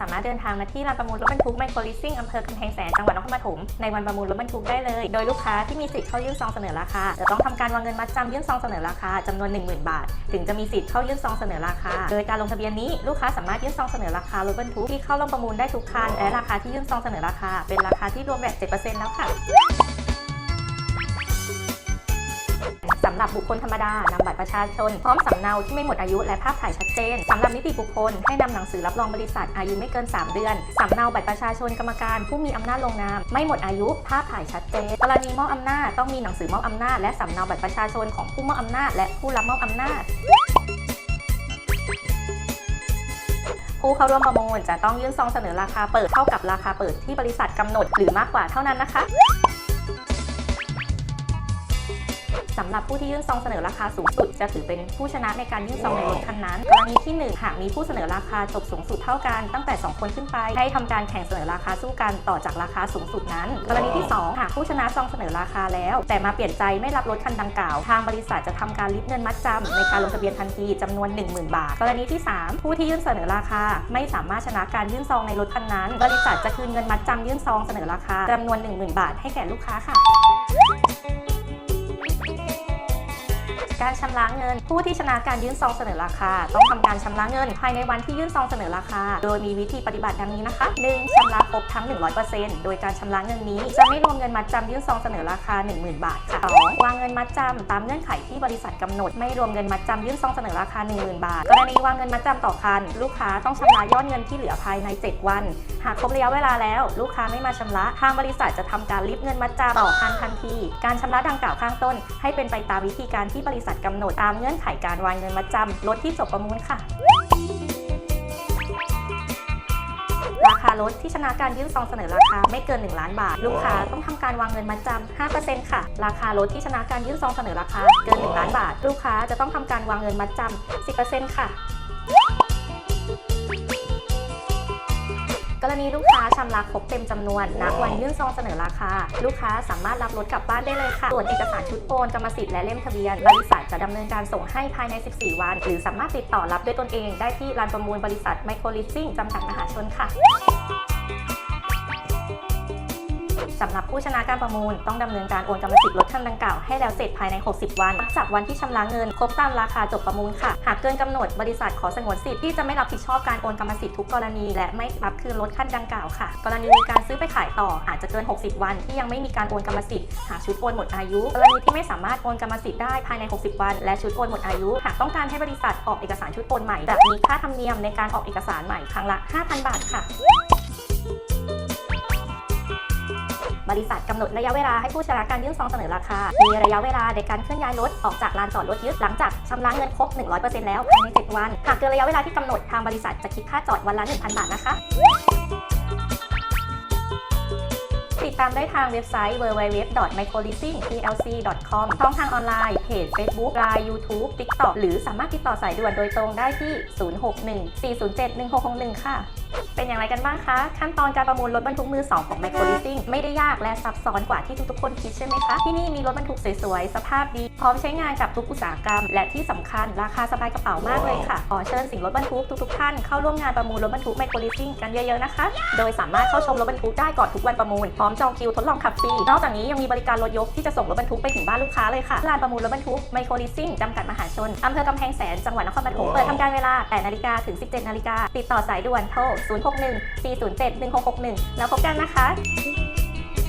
สามารถเดินทางมาที่ลานประมูลรถบรรทุกไมโครลิซิ่งอำเภอกำแพงแสนจังหวัดนครปฐมในวันประมูลรถบรรทุกได้เลย โดยลูกค้าที่มีสิทธิ์เข้ายื่นซองเสนอราคาจะต้องทำการวางเงินมัดจำยื่นซองเสนอราคาจำนวน 10,000 บาท ถึงจะมีสิทธิ์เข้ายื่นซองเสนอราคา โดยการลงทะเบียนนี้ลูกค้าสามารถยื่นซองเสนอราคารถบรรทุกที่เข้าร่วมประมูลได้ทุกคันและราคาที่ยื่นซองเสนอราคา เป็นราคาที่รวมแวต7%แล้วค่ะ หรับบุคคลธรรมดานำบัตรประชาชน พร้อมสำเนาที่ไม่หมดอายุและภาพถ่ายชัดเจนสำหรับนิติบุคคลให้นำหนังสือรับรองบริษัทอายุไม่เกิน 3 เดือนสำเนาบัตรประชาชนกรรมการ ผู้มีอำนาจลงนามไม่หมดอายุภาพถ่ายชัดเจนกรณีมอบอำนาจต้องมีหนังสือมอบอำนาจและสำเนาบัตรประชาชนของผู้มอบอำนาจ และผู้รับมอบอำนาจผู้เข้าร่วมประมูลจะต้องยื่นซองเสนอราคาเปิดเท่ากับราคาเปิดที่บริษัทกำหนดหรือมากกว่าเท่านั้นนะคะ สำหรับผู้ที่ยื่นซองเสนอราคาสูงสุด จะถือเป็นผู้ชนะในการยื่นซองในรถคันนั้นกรณีที่ 1 หากมีผู้เสนอราคาจบสูงสุดเท่ากันตั้งแต่ 2 คนขึ้นไป ให้ทำการแข่งเสนอราคาสู้กันต่อจากราคาสูงสุดนั้น กรณีที่ 2 หากผู้ชนะซองเสนอราคาแล้ว แต่มาเปลี่ยนใจไม่รับรถคันดังกล่าว ทางบริษัทจะทำการริบเงินมัดจำในการลงทะเบียนทันทีจำนวน 10,000 บาท กรณีที่ 3 ผู้ที่ยื่นเสนอราคา ไม่สามารถชนะการยื่นซองในรถคันนั้น บริษัทจะคืนเงินมัดจำยื่นซองเสนอราคาจำนวน 10,000 บาท ให้แก่ลูกค้าค่ะ การชำระเงิน ผู้ที่ชนะการยื่นซองเสนอราคา ต้องทำการชำระเงิน ภายในวันที่ยื่นซองเสนอราคา โดยมีวิธีปฏิบัติดังนี้นะคะ 1. ชำระครบทั้ง 100%โดยการชำระเงินนี้ จะไม่รวมเงินมัดจำยื่นซองเสนอราคา 10,000 บาทค่ะ 2. วางเงินมัดจำตามเงื่อนไขที่บริษัทกำหนด ไม่รวมเงินมัดจำยื่นซองเสนอราคา 10,000 บาท กรณีวางเงินมัดจำต่อคัน ลูกค้าต้องชำระยอดเงินที่เหลือภายใน 7 วัน หากครบระยะเวลาแล้ว ลูกค้าไม่มาชำระ ทางบริษัทจะทำการริบเงินมัดจำต่อคันทันที การชำระดังกล่าวข้างต้น ให้เป็นไปตามวิธีการที่บริษัทษัทกำหนดตามเงื่อนไขการวางเงินมัดจำรถที่จบประมูลค่ะ ราคารถที่ชนะการยื่นซองเสนอราคาไม่เกิน 1 ล้านบาท ลูกค้าต้องทำการวางเงินมัดจำ5%ค่ะ ราคารถที่ชนะการยื่นซองเสนอราคาเกิน 1 ล้านบาท ลูกค้าจะต้องทำการวางเงินมัดจำ10%ค่ะ รณีลูกค้าชำระครบเต็มจำนวนณวันยื่นซองเสนอราคา ลูกค้าสามารถรับรถกลับบ้านได้เลยค่ะ ส่วนเอกสารชุดโอนกรรมสิทธิ์และเล่มทะเบียน บริษัทจะดำเนินการส่งให้ภายใน 14 วัน หรือสามารถติดต่อรับด้วยตนเอง ได้ที่ลานประมูลบริษัทไมโครลิสซิ่งจำกัดมหาชนค่ะ สำหรับผู้ชนะการประมูล ต้องดำเนินการโอนกรรมสิทธิ์รถคันดังกล่าวให้แล้วเสร็จภายใน 60 วันจากวันที่ชำระเงินครบตามราคาจบประมูลค่ะ หากเกินกำหนดบริษัทขอสงวนสิทธิ์ที่จะไม่รับผิดชอบการโอนกรรมสิทธิ์ทุกกรณี และไม่รับคืนรถคันดังกล่าวค่ะ กรณีมีการซื้อไปขายต่ออาจจะเกิน 60 วัน ที่ยังไม่มีการโอนกรรมสิทธิ์หากชุดโอนหมดอายุ กรณีที่ไม่สามารถโอนกรรมสิทธิ์ได้ภายใน 60 วัน และชุดโอนหมดอายุ หากต้องการให้บริษัทออกเอกสารชุดโอนใหม่จะมีค่าธรรมเนียมในการออกเอกสารใหม่ครั้งละ 5,000 บาทค่ะ บริษัทกำหนดระยะเวลาให้ผู้ชนะการยื่นซองเสนอราคา มีระยะเวลาในการเคลื่อนย้ายรถออกจากลานจอดรถยึดหลังจากชำระเงินครบ 100%แล้วภายใน 7 วัน หากเกินระยะเวลาที่กำหนดทางบริษัทจะคิดค่าจอดวันละ 1,000 บาทนะคะติดตามได้ทางเว็บไซต์ www.microleasingplc.com ช่องทางออนไลน์ เพจ Facebook Line YouTube TikTok หรือสามารถติดต่อสายด่วนโดยตรงได้ที่ 061-407-1661 ค่ะ เป็นอย่างไรกันบ้างคะ ขั้นตอนการประมูลรถบรรทุกมือ 2 ของ Micro Leasing ไม่ได้ยากและซับซ้อนกว่าที่ทุกๆคนคิดใช่ไหมคะ ที่นี่มีรถบรรทุกสวยๆ สภาพดี พร้อมใช้งานกับทุกอุตสาหกรรม และที่สำคัญราคาสบายกระเป๋ามากเลยค่ะ ขอเชิญสิ่งรถบรรทุกทุกๆท่านเข้าร่วมงานประมูลรถบรรทุก Micro Leasing กันเยอะๆนะคะ โดยสามารถเข้าชมรถบรรทุกได้ก่อนทุกวันประมูลพร้อมจองคิวทดลองขับฟรีนอกจากนี้ยังมีบริการรถยกที่จะส่งรถบรรทุกไปถึงบ้านลูกค้าเลยค่ะลานประมูลรถบรรทุก Micro Leasing จำกัดมหาชนอำเภอกำแพงแสนจังหวัดนครปฐมเปิดทำการเวลา8นาฬิกาถึง 17นาฬิกาติดต่อสายด่วนโทร061 407 1661 แล้วพบกันนะคะ